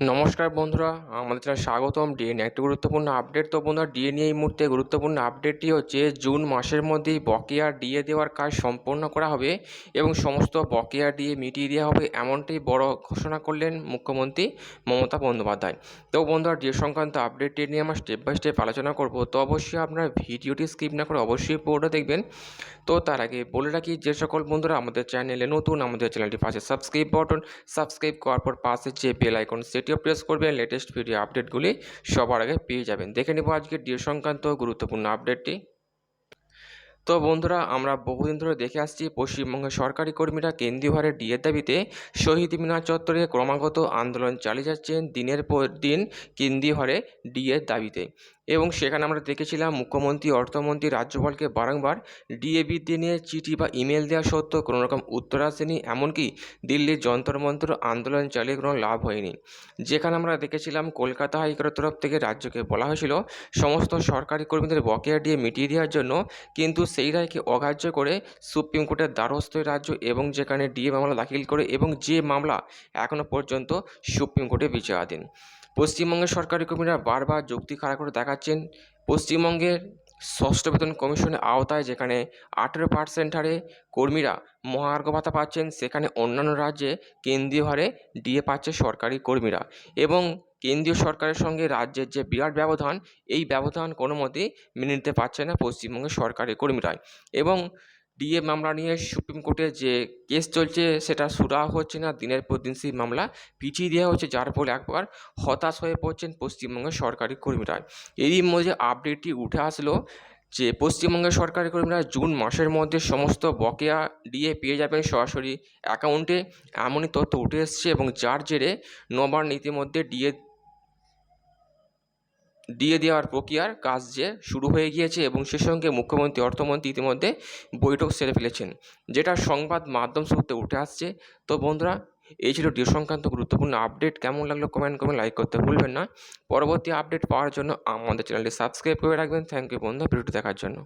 নমস্কার বন্ধুরা, আমাদের চ্যানেল স্বাগতম ডিএনএ একটি গুরুত্বপূর্ণ আপডেট তো বন্ধুরা ডিএনএ এই মুহূর্তে গুরুত্বপূর্ণ আপডেটটি হচ্ছে জুন মাসের মধ্যেই বকেয়া ডিএ দেওয়ার কাজ সম্পন্ন করা হবে এবং সমস্ত বকেয়া ডিএ মিটিয়ে দেওয়া হবে এমনটাই বড় ঘোষণা করলেন মুখ্যমন্ত্রী মমতা বন্দ্যোপাধ্যায়। তো বন্ধুরা ডিএ সংক্রান্ত আপডেটটি নিয়ে আমরা স্টেপ বাই স্টেপ আলোচনা করব, তো অবশ্যই আপনারা ভিডিওটি স্কিপ না করে অবশ্যই পুরোটা দেখবেন। তো তার আগে বলে রাখি, যে সকল বন্ধুরা আমাদের চ্যানেলে নতুন, আমাদের চ্যানেলটি পাশে সাবস্ক্রাইব বাটন সাবস্ক্রাইব করার পর পাশে যে বেল আইকন সেটিও প্রেস করবেন লেটেস্ট ভিডিও আপডেটগুলি সবার আগে পেয়ে যাবেন। দেখে নেব আজকের ডিও সংক্রান্ত গুরুত্বপূর্ণ আপডেটটি তো বন্ধুরা, আমরা বহুদিন ধরে দেখে আসছি, পশ্চিমবঙ্গের সরকারি কর্মীরা কেন্দ্রীয় হারে ডিএর দাবিতে শহীদ মিনার চত্বরে ক্রমাগত আন্দোলন চালিয়ে যাচ্ছেন দিনের পর দিন কেন্দ্রীয় হারে ডিএর দাবিতে। এবং সেখানে আমরা দেখেছিলাম মুখ্যমন্ত্রী, অর্থমন্ত্রী, রাজ্যপালকে বারংবার ডিএ বৃদ্ধি নিয়ে চিঠি বা ইমেল দেওয়া সত্ত্বেও কোনো রকম উত্তর আসেনি। এমনকি দিল্লির যন্তর মন্ত্র আন্দোলন চালিয়ে কোনো লাভ হয়নি। যেখানে আমরা দেখেছিলাম কলকাতা হাইকোর্টের তরফ থেকে রাজ্যকে বলা হয়েছিল, সমস্ত সরকারি কর্মীদের বকেয়া দিয়ে মিটিয়ে দেওয়ার জন্য। কিন্তু সেই রায়কে অগ্রাহ্য করে সুপ্রিম কোর্টের দ্বারস্থ রাজ্য এবং যেখানে ডিএ মামলা দাখিল করে এবং যে মামলা এখনও পর্যন্ত সুপ্রিম কোর্টে বিচারাধীন। পশ্চিমবঙ্গের সরকারি কর্মীরা বারবার যুক্তি খাড়া করে দেখাচ্ছেন পশ্চিমবঙ্গের ষষ্ঠ বেতন কমিশনের আওতায় যেখানে আঠেরো পার্সেন্ট হারে কর্মীরা মহার্ঘ ভাতা পাচ্ছেন, সেখানে অন্যান্য রাজ্যে কেন্দ্রীয় হারে ডিএ পাচ্ছে সরকারি কর্মীরা। এবং কেন্দ্রীয় সরকারের সঙ্গে রাজ্যের যে বিরাট ব্যবধান, এই ব্যবধান কোনো মতেই মেনে নিতে পারছে না পশ্চিমবঙ্গের সরকারি কর্মীরা এবং ডিএ মামলা নিয়ে সুপ্রিম কোর্টে যে কেস চলছে সেটা সুরাহা হচ্ছে না, দিনের পর দিন সেই মামলা পিছিয়ে দেওয়া হচ্ছে, যার ফলে একবার হতাশ হয়ে পড়ছেন পশ্চিমবঙ্গের সরকারি কর্মীরা এরই মধ্যে আপডেটটি উঠে আসলো যে পশ্চিমবঙ্গের সরকারি কর্মীরা জুন মাসের মধ্যে সমস্ত বকেয়া ডিএ পেয়ে যাবেন সরাসরি অ্যাকাউন্টে। এমনই তথ্য উঠে এসছে এবং যার জেরে নবান্ন ইতিমধ্যে ডিএ দিয়ে দেওয়ার প্রক্রিয়ার কাজ যে শুরু হয়ে গিয়েছে এবং সে সঙ্গে মুখ্যমন্ত্রী, অর্থমন্ত্রী ইতিমধ্যে বৈঠক সেরে ফেলেছেন, যেটা সংবাদ মাধ্যম সূত্রে উঠে আসছে। তো বন্ধুরা, এই ছিল ডিও সংক্রান্ত গুরুত্বপূর্ণ আপডেট। কেমন লাগল কমেন্ট করবেন, লাইক করতে ভুলবেন না। পরবর্তী আপডেট পাওয়ার জন্য আমাদের চ্যানেলটি সাবস্ক্রাইব করে রাখবেন। থ্যাংক ইউ বন্ধু ভিডিওটি দেখার জন্য।